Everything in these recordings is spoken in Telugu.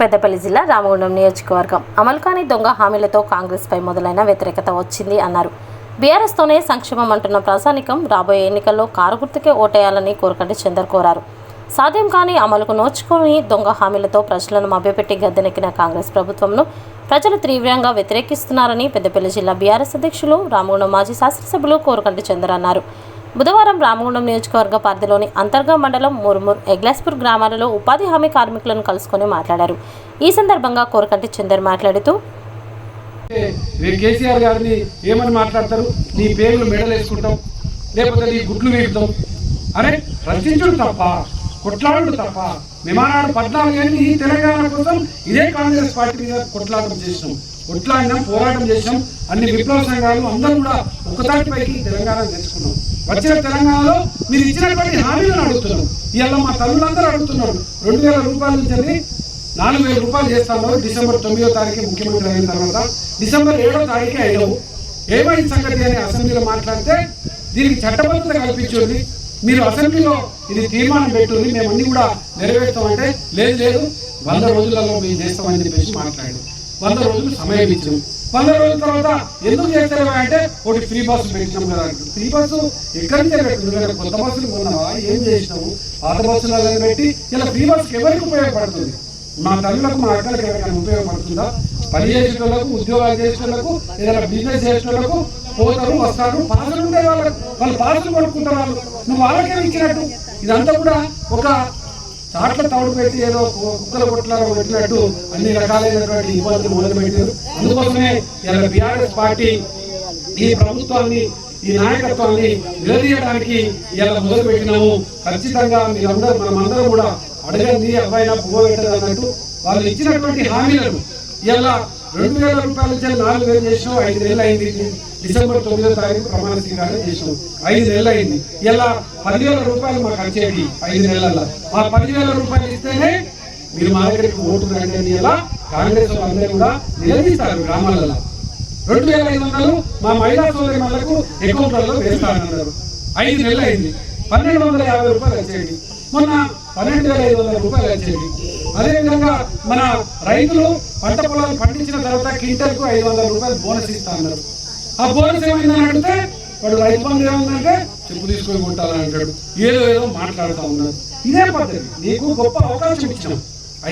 పెద్దపల్లి జిల్లా రామగుండం నియోజకవర్గం. అమలు కాని దొంగ హామీలతో కాంగ్రెస్పై మొదలైన వ్యతిరేకత వచ్చింది అన్నారు. బీఆర్ఎస్తోనే సంక్షేమం అంటున్న ప్రజానికం రాబోయే ఎన్నికల్లో కారు గుర్తుకే ఓటేయాలని కోరకండి చందర్ కోరారు. సాధ్యం కాని అమలుకు నోచుకొని దొంగ హామీలతో ప్రజలను మభ్యపెట్టి గద్దెనెక్కిన కాంగ్రెస్ ప్రభుత్వంను ప్రజలు తీవ్రంగా వ్యతిరేకిస్తున్నారని పెద్దపల్లి జిల్లా బీఆర్ఎస్ అధ్యక్షులు రామగుండం మాజీ శాసనసభ్యులు కోరకంటి చందర్ అన్నారు. బుధవారం రామగుండం నియోజకవర్గ పరిధిలోని అంతర్గా మండలం మురుమూర్ ఎగ్లాస్పూర్ గ్రామాలలో ఉపాధి హామీ కార్మికులను కలుసుకొని మాట్లాడారు. ఈ సందర్భంగా కోరకంటి చందర్ మాట్లాడుతూ కేసీఆర్ గారిని ఏమని మాట్లాడతారు? నీ పేర్లు మెడలు వేసుకుంటాం లేకపోతే నీ గుడ్లు వీపుతాం. అరే రచించుడు తప్ప కొట్లాడు తప్ప విమానాడు పద్నాలుగు ఏళ్ళు ఈ తెలంగాణ కోసం ఇదే కాంగ్రెస్ పార్టీ మీద కొట్లాటం చేసినాం. కొట్లాడినాం పోరాటం చేసినాం. అన్ని విప్లవ సంఘాలు అందరూ కూడా ఒకతాటిపైకి తెలంగాణ తెచ్చుకున్నాం. వచ్చిన తెలంగాణలో మీరు ఇచ్చినటువంటి హామీలను అడుగుతున్నాం. ఇవాళ మా తల్లులందరూ అడుగుతున్నారు. రెండు వేల రూపాయల నుంచి నాలుగు వేల రూపాయలు చేస్తాను డిసెంబర్ తొమ్మిదో తారీఖు ముఖ్యమంత్రి అయిన తర్వాత డిసెంబర్ ఏడో తారీఖు అయినవు ఏమైంది సంగతి అని అసెంబ్లీలో మాట్లాడితే దీనికి చట్టబద్ధత కల్పించింది మీరు అసెంబ్లీలో ఇది తీర్మానం పెట్టుంది. మేము అన్ని కూడా నెరవేర్తామంటే లేదు లేదు వంద రోజులలో మేము చేస్తామని చెప్పేసి మాట్లాడాడు వంద రోజులు సమయం ఇచ్చాము వంద రోజుల తర్వాత ఎందుకు చేస్తారు అంటే ఒకటి ఫ్రీ బస్సు పెట్టినాం కదా. ఫ్రీ బస్సు ఎక్కడి నుంచి పెట్టింది కొత్త బస్సులు కొన్నావా? ఏం చేసినావు? పాత బస్సులు పెట్టి ఇలా ఫ్రీ బస్సుకి ఎవరికి ఉపయోగపడుతుంది? మా తల్లులకు మా అక్కలకు ఎవరికైనా ఉపయోగపడుతుందా? పని చేసేటోళ్ళకు ఉద్యోగాలు చేసేటోళ్ళకు ఏదైనా బిజినెస్ చేసేటోళ్ళకు పోతారు వస్తారు పాసులు ఉండే వాళ్ళకు వాళ్ళు పాసులు కొనుక్కుంటారు వాళ్ళు. నువ్వు వాళ్ళకే ఇచ్చినట్టు? ఇదంతా కూడా ఒక చాట్ల తవుడు పెట్టి ఏదో కుక్కల కొట్లాగా పెట్టినట్టు అన్ని రకాలైనటువంటి ఇబ్బందులు మొదలుపెట్టారు. అందుకోసమే ఇలా బీఆర్ఎస్ పార్టీ ఈ ప్రభుత్వాన్ని ఈ నాయకత్వాన్ని నిలదీయడానికి ఇలా మొదలు పెట్టినాము ఖచ్చితంగా మీరందరూ మనమందరం కూడా అడగండి అబ్బాయినా పువ్వు పెట్టదు అన్నట్టు వాళ్ళు ఇచ్చినటువంటి హామీలను ఇలా రెండు వేల రూపాయల నుంచి నాలుగు వేలు చేసినాం ఐదు నెలలు అయింది. డిసెంబర్ తొమ్మిదో తారీఖు ప్రమాణ స్వీకారం చేసినాం. ఐదు నెలలు అయింది. ఇలా పదివేల రూపాయలు మాకు వచ్చేది ఐదు నెలల ఆ పదివేల రూపాయలు ఇస్తేనే మీరు మా దగ్గరికి ఓటు రండి అని ఇలా కాంగ్రెస్ వాళ్ళందరూ కూడా నిలదీస్తారు గ్రామాలలో. రెండు వేల ఐదు వందలు మా మహిళా సోదరిమణులకు అకౌంట్లలో వేస్తానన్నారు. ఐదు నెలలు అయింది. పన్నెండు వందల యాభై రూపాయలు వచ్చేది మొన్న పన్నెండు వేల ఐదు వందల రూపాయలు వచ్చేది అదేవిధంగా మన రైతులు పంట పొలాలు పండించిన తర్వాత క్వింటల్కు ఐదు వందల రూపాయలు బోనస్ ఇస్తా అన్నారు. ఆ బోనస్ ఏమైందని అడిగితే వాడు రైతు బంధు ఏముందంటే చెప్పు తీసుకొని కొట్టాలని అంటాడు. ఏదో ఏదో మాట్లాడుతూ ఉన్నారు ఇదే పద్ధతి. నీకు గొప్ప అవకాశం ఇచ్చినాం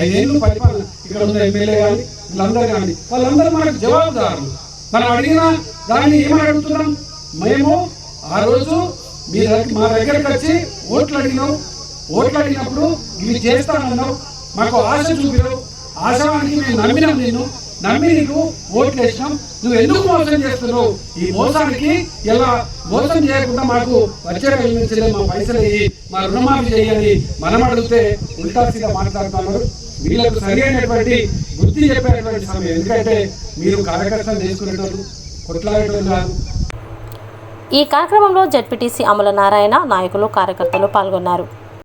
ఐదేళ్ళు పరిపాలన. ఇక్కడ ఉన్న ఎమ్మెల్యే కానీ వీళ్ళందరూ కానీ వాళ్ళందరూ మనకు జవాబుదారులు. మనం అడిగిన దాన్ని ఏమని అడుగుతున్నాం మేము ఆ రోజు మీ దగ్గర మా దగ్గరకు వచ్చి ఓట్లు అడిగినాం. ఓట్లు అడిగినప్పుడు ఇవి చేస్తానన్నావు. మాకు ఆశ చూపిరు ఆశవానికి మేము నమ్మినాం నేను నమ్మి నీకు ఓట్లు వేసినాం నువ్వు ఎందుకు మోసం చేస్తున్నావు? ఈ మోసానికి ఇలా మోసం చేయకుండా మాకు వచ్చే నుంచి మా పైసలు ఇయ్యి మా రుణమాఫీ చేయాలి. మనం అడిగితే ఉల్టాసీగా మాట్లాడుతున్నారు. వీళ్ళకు సరి అయినటువంటి బుద్ధి చెప్పేటువంటి సమయం. ఎందుకంటే మీరు కార్యకర్తలు చేసుకునేటోళ్ళు కొట్లాడేటోళ్ళు కాదు. ఈ కార్యక్రమంలో జడ్పీటీసీ అమల నారాయణ నాయకులు కార్యకర్తలు పాల్గొన్నారు.